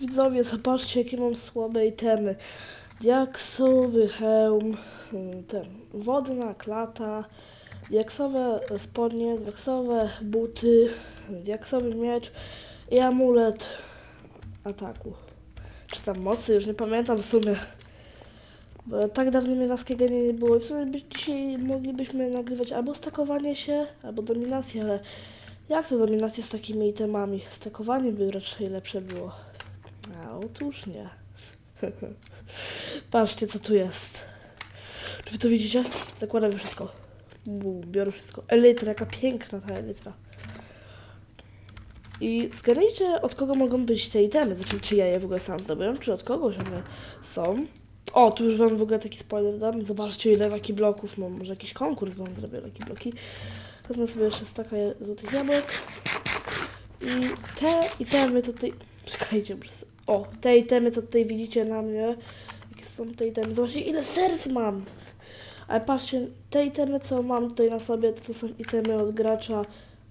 Widzowie, zobaczcie jakie mam słabe itemy. Diaksowy hełm, y, ten, wodna klata, diaksowe spodnie, diaksowe buty, diaksowy miecz i amulet ataku. Czy tam mocy, już nie pamiętam w sumie. Bo tak dawno mnie Skeganie nie było. I w sumie dzisiaj moglibyśmy nagrywać albo stakowanie się, albo dominację, ale jak to dominacja z takimi itemami? Stakowanie by raczej lepsze było. A otóż nie. Patrzcie co tu jest. Czy wy to widzicie? Zakładam wszystko. Biorę wszystko. Elytra, jaka piękna ta elytra. I zgadnijcie, od kogo mogą być te itemy. Znaczy, czy ja je w ogóle sam zdobyłem, czy od kogoś one są. O, tu już wam w ogóle taki spoiler dam. Zobaczcie, ile taki bloków mam. Może jakiś konkurs wam zrobię taki bloki. Wezmę sobie jeszcze staka złotych jabłek. I te itemy tutaj... Czekajcie, przez... O, te itemy co tutaj widzicie na mnie. Jakie są te itemy? Zobaczcie, ile serc mam. Ale patrzcie, te itemy co mam tutaj na sobie, to, to są itemy od gracza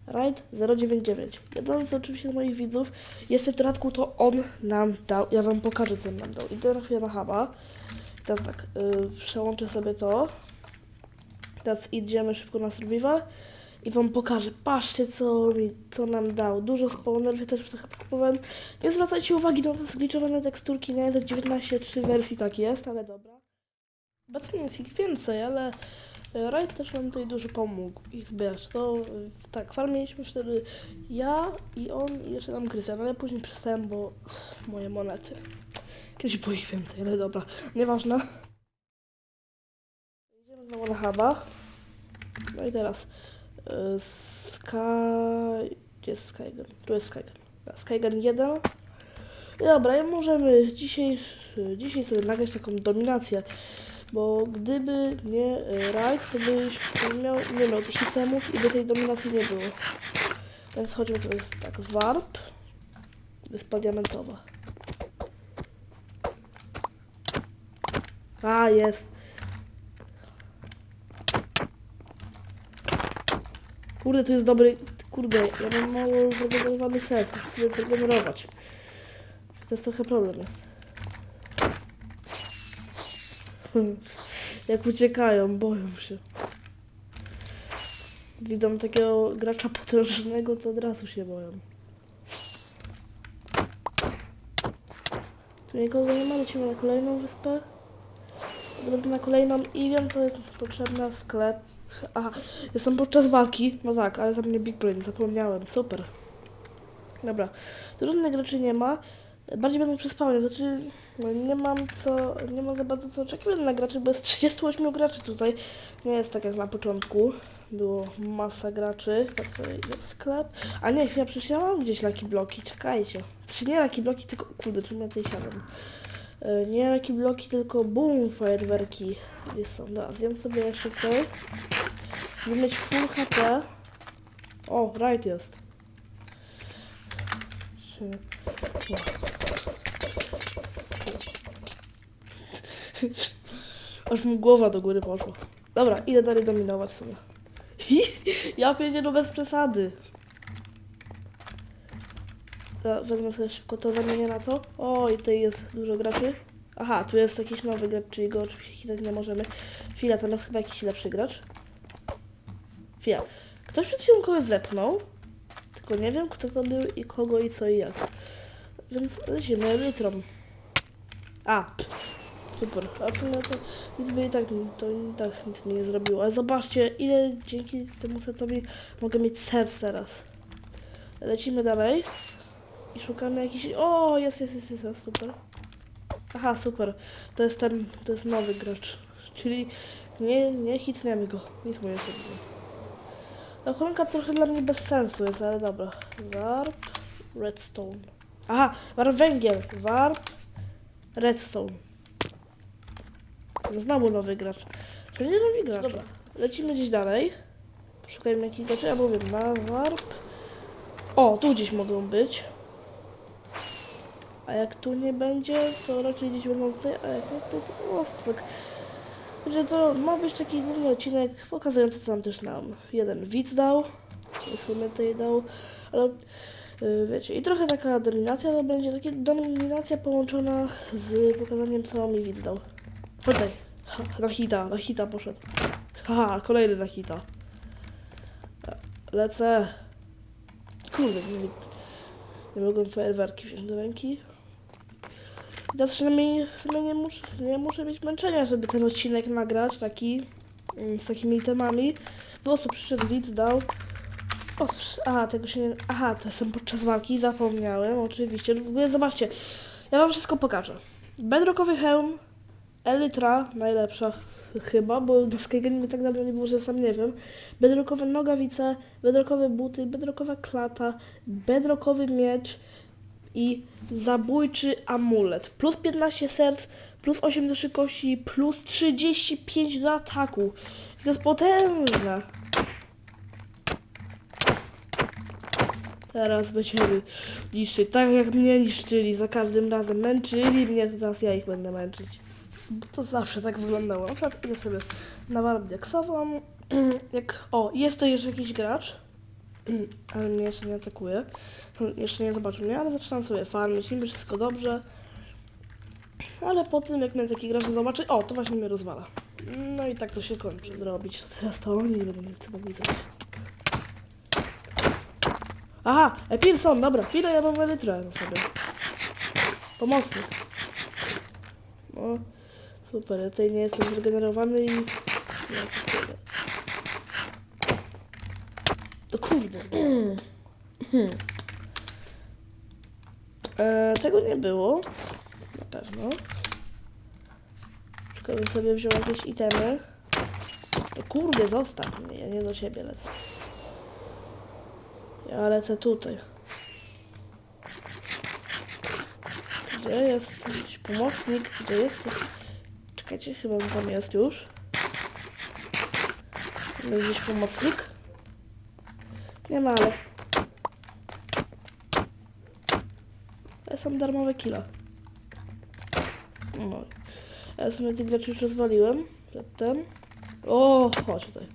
Ride 099. Jeden z oczywiście moich widzów. Jeszcze w dodatku to on nam dał. Ja wam pokażę co on nam dał. Idę na chwilę na huba. Teraz tak, yy, przełączę sobie to. Teraz idziemy szybko na survival i wam pokażę. Patrzcie, co, mi, co nam dał. Dużo spawnerów, ja też trochę kupowałem. Nie zwracajcie uwagi na te zgliczowane teksturki, nie? Te 19.3 wersji tak jest, ale dobra. Obecnie jest ich więcej, ale e, Raid też nam tutaj dużo pomógł ich zbierać. To e, tak, farmiliśmy wtedy ja i on i jeszcze tam Krystian, ale później przestałem, bo moje monety. Kiedyś było ich więcej, ale dobra, nieważne. Idziemy znowu na huba. No i teraz Sky... Jest Skygen? Tu jest Skygen. Tak, Skygen 1. I dobra, i możemy dzisiaj, dzisiaj sobie nagrać taką dominację. Bo gdyby nie y, Raid, to byś miał, nie miał tych itemów i by tej dominacji nie było. Więc chodźmy, to jest tak, warp. Wyspa diamentowa. A, jest. Kurde, tu jest dobry. Kurde, ja mam mało zregenerowanych serc. Muszę sobie zregenerować. To jest trochę problem jest. Jak uciekają, boją się. Widzą takiego gracza potężnego, to od razu się boją. Tu nikogo nie ma, lecimy na kolejną wyspę. Od razu na kolejną i wiem co jest potrzebne, sklep. Aha, jestem podczas walki, no tak, ale za mnie Big Brain, zapomniałem, super. Dobra, tu żadnych graczy nie ma, bardziej będą przy spawnie, znaczy no nie mam co, nie mam za bardzo co oczekiwać na graczy, bo jest 38 graczy tutaj, nie jest tak jak na początku, było masa graczy, teraz w sklep, a nie, chwila, przecież ja mam gdzieś laki bloki, czekajcie, czy nie laki bloki, tylko, kurde, czym ja tutaj siadam. E, Nie laki bloki, tylko boom, fajerwerki. Gdzie są? Dobra, zjem sobie jeszcze to. Żeby mieć full HP. O, right jest. Aż mu głowa do góry poszła. Dobra, idę dalej dominować sobie. Ja pierdzie no bez przesady. To wezmę sobie szybko to, zamienię na to. O, i tutaj jest dużo graczy. Aha, tu jest jakiś nowy gracz, czyli go oczywiście hitać nie możemy. Chwila, tam jest chyba jakiś lepszy gracz. Chwila. Ktoś przed chwilą kogoś zepchnął. Tylko nie wiem, kto to był i kogo i co i jak. Więc lecimy litrą. A, super. A to, no to nic i tak, to i tak nic mi nie zrobiło. Ale zobaczcie, ile dzięki temu setowi mogę mieć serc teraz. Lecimy dalej. I szukamy jakiś... O, jest, jest, jest, jest, super. Aha, super. To jest ten, to jest nowy gracz. Czyli nie, nie hitniemy go. Nic mu nie zrobimy. Ta ochronka trochę dla mnie bez sensu jest, ale dobra. Warp, redstone. Aha, warp węgiel. Warp, redstone. No Znowu nowy gracz. Wszędzie nowi gracz. Dobra, lecimy gdzieś dalej. Poszukajmy jakichś graczy, ja mówię na warp. O, tu gdzieś mogą być. A jak tu nie będzie, to raczej gdzieś będą tutaj, a jak nie tutaj, to po prostu tak. Że to ma być taki główny odcinek pokazujący, co nam też nam jeden widz dał. W sumie tutaj dał. Ale Yy, wiecie, i trochę taka dominacja to będzie, takie dominacja połączona z pokazaniem, co mi widz dał. Ha, Na hita, na hita poszedł. Haha, kolejny na hita. Lecę. Kurde, nie, nie mogłem fajerwerki wziąć do ręki. Teraz przynajmniej nie muszę, nie muszę mieć męczenia, żeby ten odcinek nagrać, taki, mm, z takimi temami. Po prostu przyszedł widz, dał. O, aha, tego się nie... Aha, to są podczas walki, zapomniałem, oczywiście. W ogóle zobaczcie, ja wam wszystko pokażę. Bedrockowy hełm, Elytra, najlepsza ch- chyba, bo do Skygen tak dawno nie było, że sam nie wiem. Bedrockowe nogawice, bedrockowe buty, bedrockowa klata, bedrockowy miecz i zabójczy amulet. Plus 15 serc, plus 8 do szykości, plus 35 do ataku. To jest potężne. Teraz będziemy niszczyć, tak jak mnie niszczyli, za każdym razem męczyli mnie, to teraz ja ich będę męczyć. Bo to zawsze tak wyglądało. Na przykład idę sobie na warp diaksową, jak, o, jest to już jakiś gracz, ale mnie jeszcze nie atakuje, jeszcze nie zobaczył mnie, ale zaczynam sobie farmić, niby wszystko dobrze, ale po tym jak mnie taki gracz zobaczy, o, to właśnie mnie rozwala. No i tak to się kończy zrobić. Teraz to oni będą co mogli zrobić. Aha, Epilson, dobra, chwilę ja mam elytrę na sobie. No, super, ja tutaj nie jestem zregenerowany i... To kurde. e, tego nie było. Na pewno. Tylko bym sobie wziął jakieś itemy. To kurde, zostaw mnie, ja nie do siebie lecę. Ja lecę tutaj. Gdzie jest jakiś pomocnik? Gdzie jest? Czekajcie, chyba tam jest już. Jest gdzieś pomocnik? Nie ma, ale... To są darmowe killa. No. Ja sobie tych graczy już rozwaliłem przedtem. O, chodź tutaj.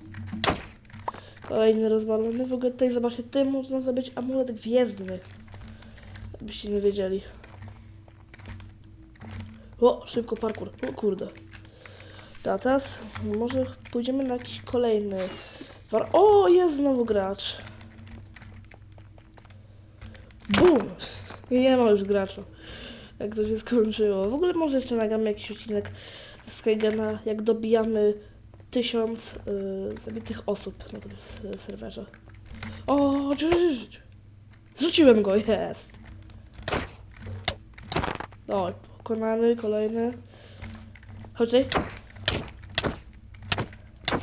Kolejny rozwalony. W ogóle tutaj zobaczcie, tutaj można zdobyć amulet gwiezdny. Abyście nie wiedzieli. O, szybko parkour. O kurde. Ta, teraz może pójdziemy na jakiś kolejny. O, jest znowu gracz. Nie ma już gracza. Jak to się skończyło. W ogóle może jeszcze nagramy jakiś odcinek z Skygena, jak dobijamy tysiąc yy, zabitych osób na tym serwerze. O! Zrzuciłem go, jest! O, pokonany, kolejny. Chodź tutaj.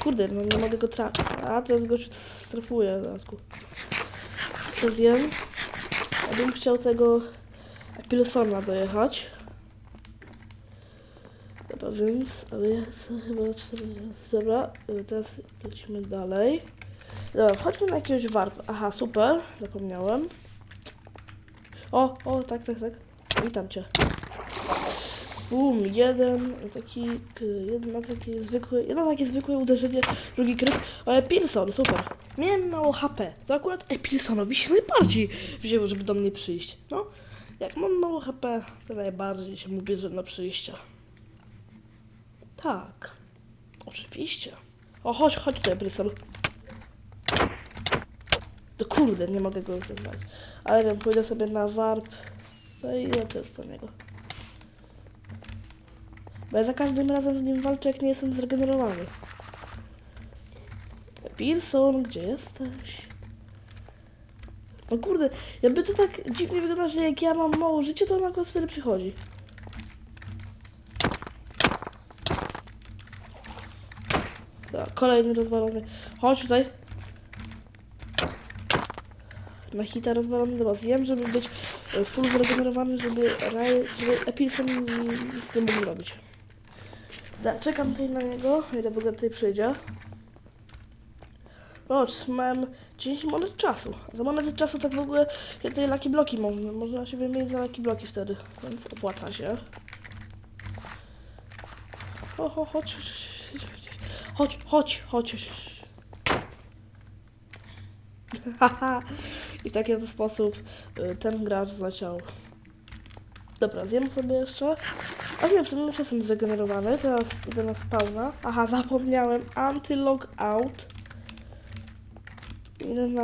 Kurde, no nie mogę go trafić. A, teraz gościu strafuje zaraz. Co zjem? Bym chciał tego Pilsona dojechać. Dobra, więc, ale ja chyba 40. Dobra, y, teraz lecimy dalej. Dobra, chodźmy na jakiegoś warp. Aha, super, zapomniałem. O, o, tak, tak, tak. Witam cię. Bum, jeden taki, k- jedno takie zwykłe, jedno takie zwykłe uderzenie, drugi kryk, ale Pilson, super. Miałem mało HP, to akurat Epilsonowi się najbardziej wzięło, żeby do mnie przyjść. No, jak mam mało HP, to najbardziej się mu bierze na przyjścia. Tak, oczywiście. O, chodź, chodź tutaj, Pilson. To kurde, nie mogę go już znać. Ale wiem, pójdę sobie na warp, no i lecę już po niego. Bo ja za każdym razem z nim walczę, jak nie jestem zregenerowany. Pearson, gdzie jesteś? No kurde, jakby to tak dziwnie wygląda, że jak ja mam mało życia, to on akurat wtedy przychodzi. Dobra, kolejny rozwalony. Chodź tutaj. Na hita rozwalony, dobra, zjem, żeby być e, full zregenerowany, żeby, Raj- żeby Epilson nic nie mógł zrobić. Da, czekam tutaj na niego, ile w ogóle tutaj przyjdzie. O, mam 10 monet czasu. Za monety czasu tak w ogóle tutaj laki bloki można. Można się wymienić za laki bloki wtedy, więc opłaca się. O, o, chodź, chodź, chodź, chodź, chodź. I w taki sposób y, ten gracz zaciął. Dobra, zjem sobie jeszcze. A nie, już jestem zregenerowany. Teraz idę na spawna. Aha, zapomniałem. Anti-log out. Idę na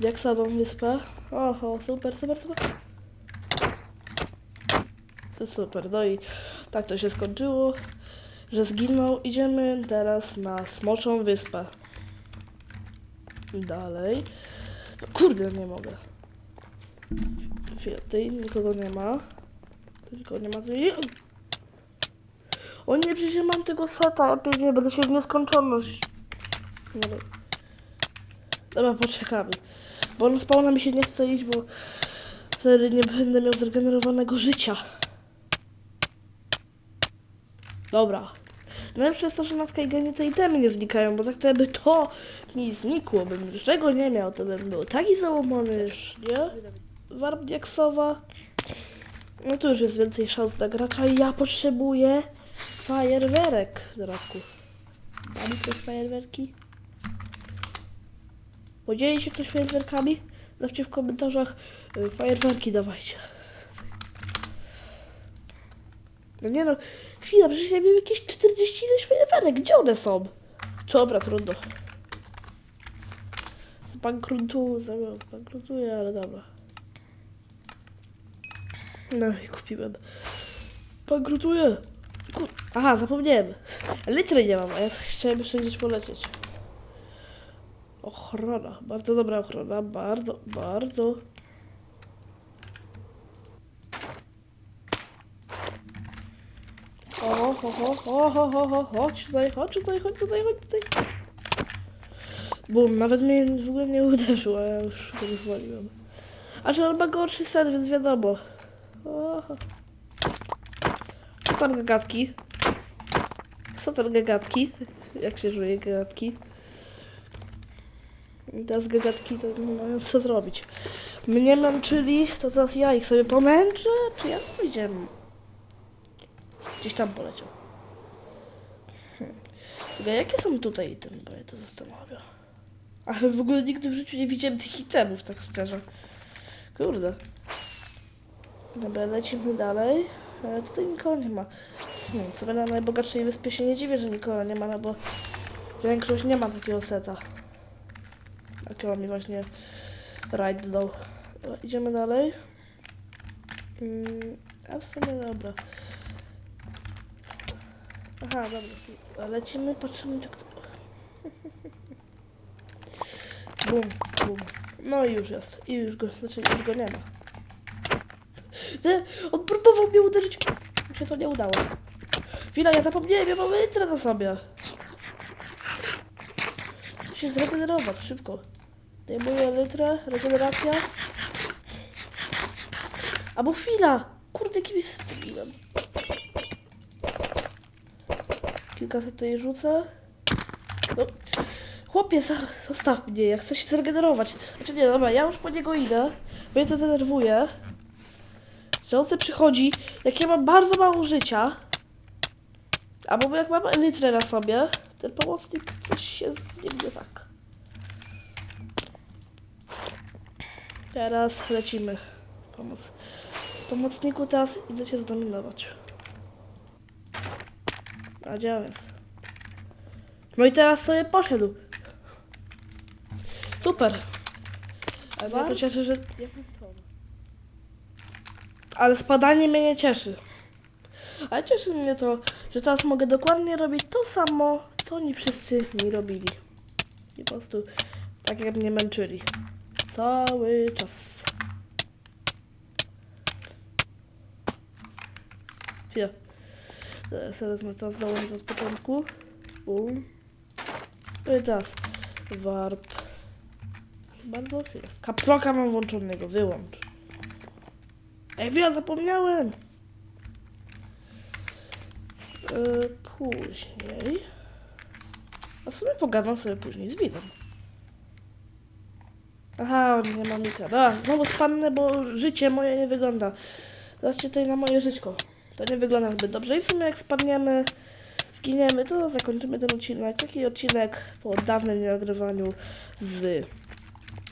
diaksową wyspę. Oho, super, super, super. To super, no i tak to się skończyło, że zginął. Idziemy teraz na Smoczą Wyspę. Dalej. No, kurde, nie mogę. Tutaj nikogo nie ma. Nikogo nie ma. Tu. O nie, przecież mam tego seta, ja pewnie będę się w nieskończoność. Dobra. Dobra, poczekamy. Bo on spawna mi się nie chce iść, bo wtedy nie będę miał zregenerowanego życia. Dobra. Najlepsze jest to, że na Skygenie te itemy nie znikają, bo tak to jakby to mi znikło, bym już tego nie miał, to bym był taki załamany już, nie? Warp diaksowa. No tu już jest więcej szans dla gracza i ja potrzebuję fajerwerek w dodatku. Mamy ktoś fajerwerki? Podzieli się ktoś fajerwerkami? Napiszcie w komentarzach y, fajerwerki dawajcie. No nie no, chwila, przecież ja miałem jakieś 40 ileś fajerwerek, gdzie one są? Dobra, trudno. Zbankrutu, zbankrutuję, ale dobra. No i kupiłem. Bankrutuję. Kur... Aha, zapomniałem. Litry nie mam, a ja chciałem jeszcze gdzieś polecieć. Ochrona, bardzo dobra ochrona, bardzo, bardzo. O, ho, ho, ho, ho, ho, ho, chodź tutaj, chodź tutaj, chodź tutaj, chodź tutaj. Bum, nawet mnie w ogóle nie uderzył, a ja już go rozwaliłem. A że on ma gorszy set, więc wiadomo. Co tam gagatki? Co tam gagatki? Jak się żyje gagatki? Teraz gagatki to nie mają co zrobić. Mnie męczyli, to teraz ja ich sobie pomęczę, czy ja pójdziemy? Gdzieś tam poleciał. Hmm. Jakie są tutaj itemy, bo ja to zastanawiam. Ale w ogóle nigdy w życiu nie widziałem tych itemów, tak szczerze. Kurde. Dobra, lecimy dalej. E, tutaj nikogo nie ma. Hmm, sobie na najbogatszej wyspie się nie dziwię, że nikogo nie ma, no bo większość nie ma takiego seta. Takiego mi właśnie rajd dał. Dobra, idziemy dalej. Mm, a w sumie dobra. Aha, dobra. Lecimy, patrzymy, czy kto... Bum, bum. No i już jest. I już go, znaczy już go nie ma. Ty, on próbował mnie uderzyć. Mi się to nie udało. Chwila, ja zapomniałem, ja mam litrę na sobie. Muszę się zregenerować, szybko. Zdejmuję litrę, regeneracja. Albo chwila! Kurde, kim jest zgubiłem. Kilka sobie tutaj rzucę. No. Chłopie, zostaw mnie, ja chcę się zregenerować. Znaczy nie, dobra, ja już po niego idę, bo mnie to denerwuje. Że przychodzi, jak ja mam bardzo mało życia, albo jak mam litrę na sobie, ten pomocnik, coś się z nim nie tak. Teraz lecimy. Pomoc. Pomocniku teraz idę cię zdominować. A gdzie on jest? No i teraz sobie poszedł. Super. Ale to cieszy, że... Ale spadanie mnie nie cieszy. Ale cieszy mnie to, że teraz mogę dokładnie robić to samo, co oni wszyscy mi robili. I po prostu tak jak mnie męczyli. Cały czas. Chwilę. Teraz sobie wezmę teraz założę od początku. Bum. No i teraz warp. Bardzo chwilę. Kapsloka mam włączonego, wyłącz. Ej, ja zapomniałem! Yy, później... A sobie pogadam sobie później z widzem. Aha, nie ma mikra. Dobra, znowu spadnę, bo życie moje nie wygląda. Zobaczcie tutaj na moje żyćko. To nie wygląda zbyt dobrze. I w sumie jak spadniemy, zginiemy, to zakończymy ten odcinek. Taki odcinek po dawnym nienagrywaniu z...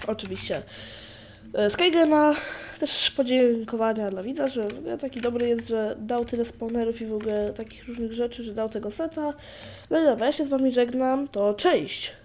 Oczywiście e, Skygena. Też podziękowania dla widza, że w ogóle taki dobry jest, że dał tyle spawnerów i w ogóle takich różnych rzeczy, że dał tego seta. No i dobra, ja się z wami żegnam, to cześć!